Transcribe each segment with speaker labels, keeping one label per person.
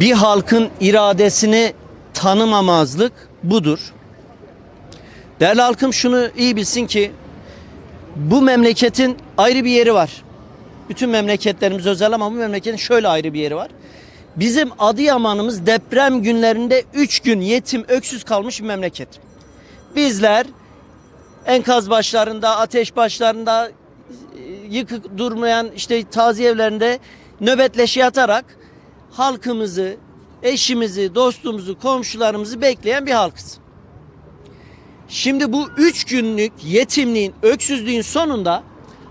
Speaker 1: bir halkın iradesini tanımamazlık budur. Değerli halkım şunu iyi bilsin ki bu memleketin ayrı bir yeri var. Bütün memleketlerimiz özel ama bu memleketin şöyle ayrı bir yeri var. Bizim Adıyaman'ımız deprem günlerinde 3 gün yetim öksüz kalmış bir memleket. Bizler enkaz başlarında, ateş başlarında, e, yıkık durmayan işte taziye evlerinde nöbetleşe yatarak halkımızı, eşimizi, dostumuzu, komşularımızı bekleyen bir halkız. Şimdi bu üç günlük yetimliğin, öksüzlüğün sonunda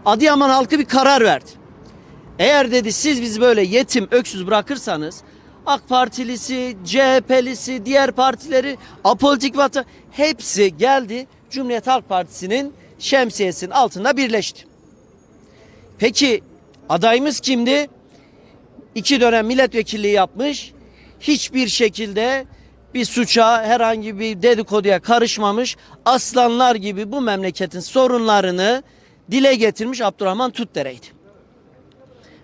Speaker 1: Adıyaman halkı bir karar verdi. Eğer dedi siz bizi böyle yetim, öksüz bırakırsanız AK Partilisi, CHP'lisi, diğer partileri, apolitik vatan hepsi geldi Cumhuriyet Halk Partisi'nin şemsiyesinin altında birleşti. Peki adayımız kimdi? İki dönem milletvekilliği yapmış. Hiçbir şekilde bir suça, herhangi bir dedikoduya karışmamış. Aslanlar gibi bu memleketin sorunlarını dile getirmiş Abdurrahman Tutdere'ydi.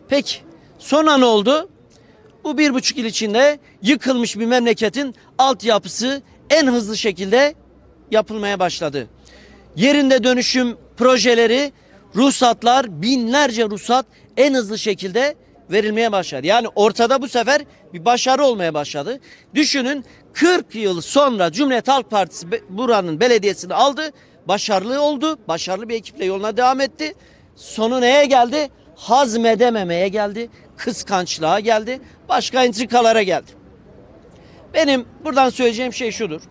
Speaker 1: Peki sonra ne oldu? Bu bir buçuk yıl içinde yıkılmış bir memleketin altyapısı en hızlı şekilde yapılmaya başladı. Yerinde dönüşüm projeleri, ruhsatlar, binlerce ruhsat en hızlı şekilde verilmeye başladı. Yani ortada bu sefer bir başarı olmaya başladı. Düşünün 40 yıl sonra Cumhuriyet Halk Partisi buranın belediyesini aldı. Başarılı oldu. Başarılı bir ekiple yoluna devam etti. Sonu neye geldi? Hazmedememeye geldi. Kıskançlığa geldi. Başka entrikalara geldi. Benim buradan söyleyeceğim şey şudur.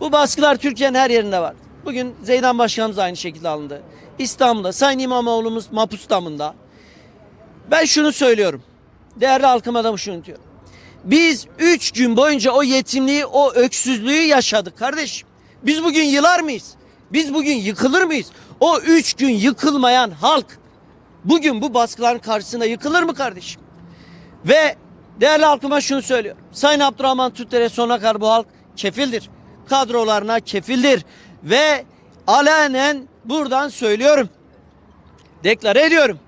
Speaker 1: Bu baskılar Türkiye'nin her yerinde var. Bugün Zeydan Başkanımız aynı şekilde alındı. İstanbul'da Sayın İmamoğlu'muz Mapus damında. Ben şunu söylüyorum. Değerli halkıma da şunu diyorum. Biz üç gün boyunca o yetimliği, o öksüzlüğü yaşadık kardeşim. Biz bugün yılar mıyız? Biz bugün yıkılır mıyız? O üç gün yıkılmayan halk bugün bu baskıların karşısında yıkılır mı kardeşim? Ve değerli halkıma şunu söylüyorum. Sayın Abdurrahman Tutter'e sona kadar bu halk kefildir. Kadrolarına kefildir. Ve alenen buradan söylüyorum. Deklare ediyorum.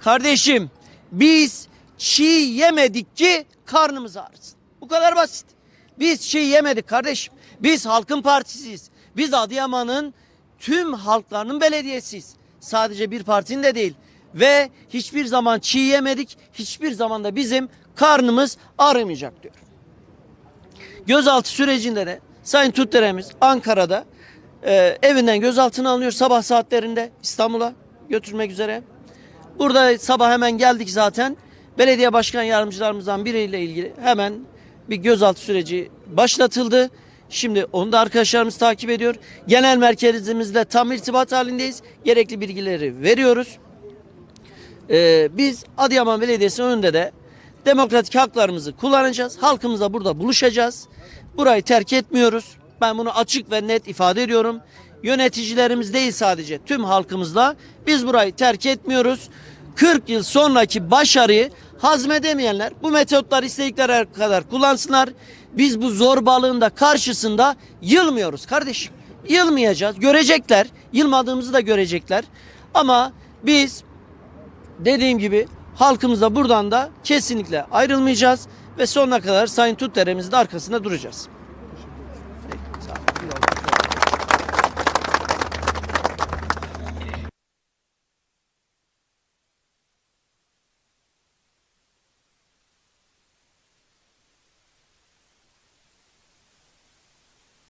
Speaker 1: Kardeşim biz çiğ yemedik ki karnımız ağrısın. Bu kadar basit. Biz çiğ yemedik kardeşim. Biz halkın partisiyiz. Biz Adıyaman'ın tüm halklarının belediyesiyiz. Sadece bir partinin de değil. Ve hiçbir zaman çiğ yemedik. Hiçbir zaman da bizim karnımız ağrımayacak diyor. Gözaltı sürecinde de Sayın Tutteremiz Ankara'da e, evinden gözaltına alınıyor sabah saatlerinde İstanbul'a götürmek üzere. Burada sabah hemen geldik zaten. Belediye başkan yardımcılarımızdan biriyle ilgili hemen bir gözaltı süreci başlatıldı. Şimdi onu da arkadaşlarımız takip ediyor. Genel merkezimizle tam irtibat halindeyiz. Gerekli bilgileri veriyoruz. Ee, biz Adıyaman Belediyesi'nin önünde de demokratik haklarımızı kullanacağız. Halkımızla burada buluşacağız. Burayı terk etmiyoruz. Ben bunu açık ve net ifade ediyorum. Yöneticilerimiz değil sadece tüm halkımızla biz burayı terk etmiyoruz. 40 yıl sonraki başarıyı hazmedemeyenler bu metotları istedikleri kadar kullansınlar. Biz bu zorbalığın da karşısında yılmıyoruz kardeşim. Yılmayacağız. Görecekler. Yılmadığımızı da görecekler. Ama biz dediğim gibi halkımızla buradan da kesinlikle ayrılmayacağız ve sonuna kadar Sayın Tutteremizin de arkasında duracağız.